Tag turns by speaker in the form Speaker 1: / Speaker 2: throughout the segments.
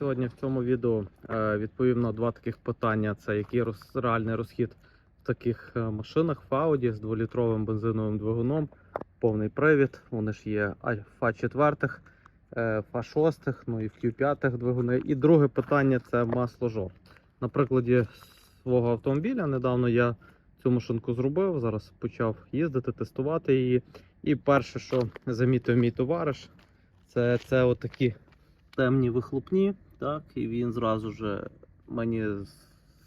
Speaker 1: Сьогодні в цьому відео е, відповім на два таких питання: це який роз, реальний розхід в таких е, машинах в Audi з 2-літровим бензиновим двигуном, повний привід. Вони ж є альфа 4 фа 6 ну і в Q5 двигуни. І друге питання це масло жор. На прикладі свого автомобіля недавно я цю машинку зробив. Зараз почав їздити, тестувати її. І перше, що замітив мій товариш, це, це отакі темні вихлопні. Так, і він зразу ж мені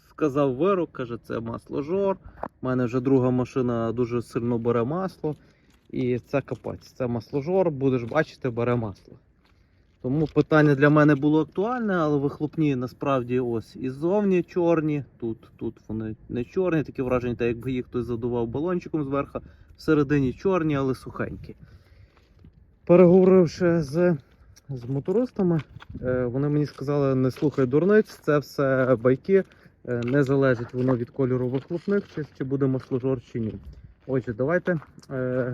Speaker 1: сказав вирок, каже, це масло жор. У мене вже друга машина дуже сильно бере масло. І це капець, це масложор, будеш бачити, бере масло. Тому питання для мене було актуальне, але вихлопні насправді ось і ззовні чорні. Тут, тут вони не чорні, таке враження, так якби їх хтось задував балончиком зверху. Всередині чорні, але сухенькі. Переговоривши з, з мотористами, е, вони мені сказали, не слухай дурниць, це все байки, е, не залежить воно від кольору вихлопних, чи, чи буде масложор чи ні. Отже, давайте е,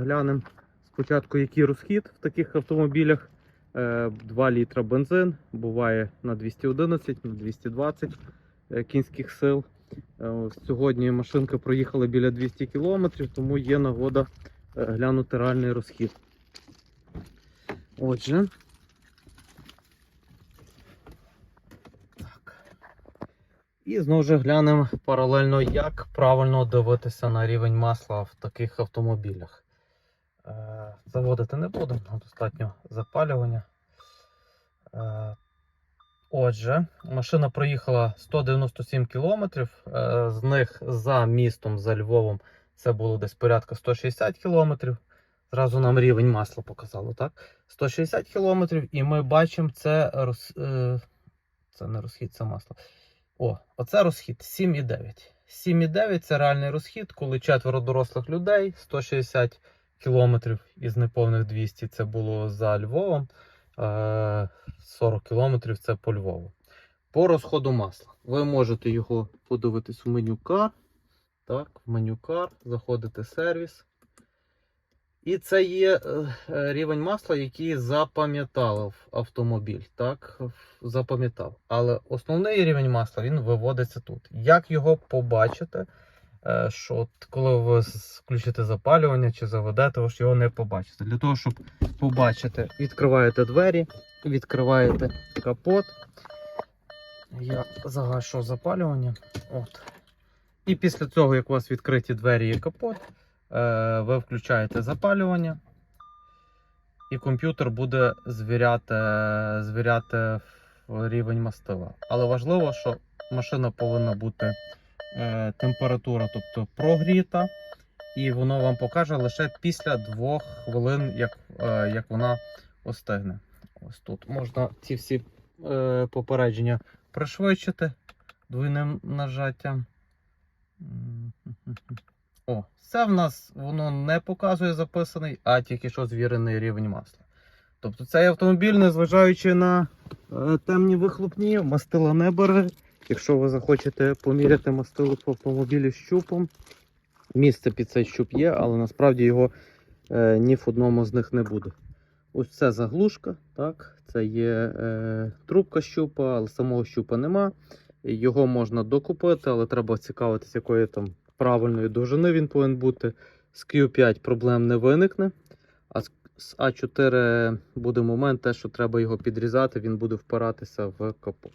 Speaker 1: глянемо спочатку, який розхід в таких автомобілях. Е, 2 літра бензин, буває на 211, на 220 е, кінських сил. Сьогодні машинка проїхала біля 200 км, тому є нагода глянути реальний розхід. Отже. І знову ж глянемо паралельно, як правильно дивитися на рівень масла в таких автомобілях. Е, Заводити не будемо, достатньо запалювання. Е, Отже, машина проїхала 197 кілометрів. е, З них за містом, за Львовом, це було десь порядка 160 кілометрів. Зразу нам рівень масла показало, так? 160 кілометрів, і ми бачимо це роз... Це не розхід, це масло. О, оце розхід 7,9. 7,9 це реальний розхід, коли четверо дорослих людей, 160 кілометрів із неповних 200 це було за Львовом. е, 40 кілометрів це по Львову. По розходу масла. Ви можете його подивитись в меню Car. Так, в меню Car, заходите сервіс. І це є е, е, рівень масла, який запам'ятав автомобіль. Так, запам'ятав. Але основний рівень масла він виводиться тут. Як його побачити? е, Що от коли ви включите запалювання чи заведете, ви ж його не побачите. Для того, щоб побачити, відкриваєте двері, відкриваєте капот. Я загашу запалювання. От. І після цього, як у вас відкриті двері і капот, ви включаєте запалювання, і комп'ютер буде звіряти, звіряти рівень мастила. Але важливо, що машина повинна бути е, температура, тобто прогріта, і воно вам покаже лише після двох хвилин, як, е, як вона остигне. Ось тут можна ці всі е, попередження пришвидшити двойним нажаттям. О, це в нас воно не показує записаний, а тільки що звірений рівень масла. Тобто цей автомобіль, незважаючи на е, темні вихлопні, мастила не бере. Якщо ви захочете поміряти мастило по автомобілі щупом, місце під цей щуп є, але насправді його е, ні в одному з них не буде. Ось це заглушка, так, це є е, трубка щупа, але самого щупа нема. Його можна докупити, але треба цікавитися, якої там правильної довжини він повинен бути. З Q5 проблем не виникне. А з- з А4 буде момент, те, що треба його підрізати, він буде впиратися в капот.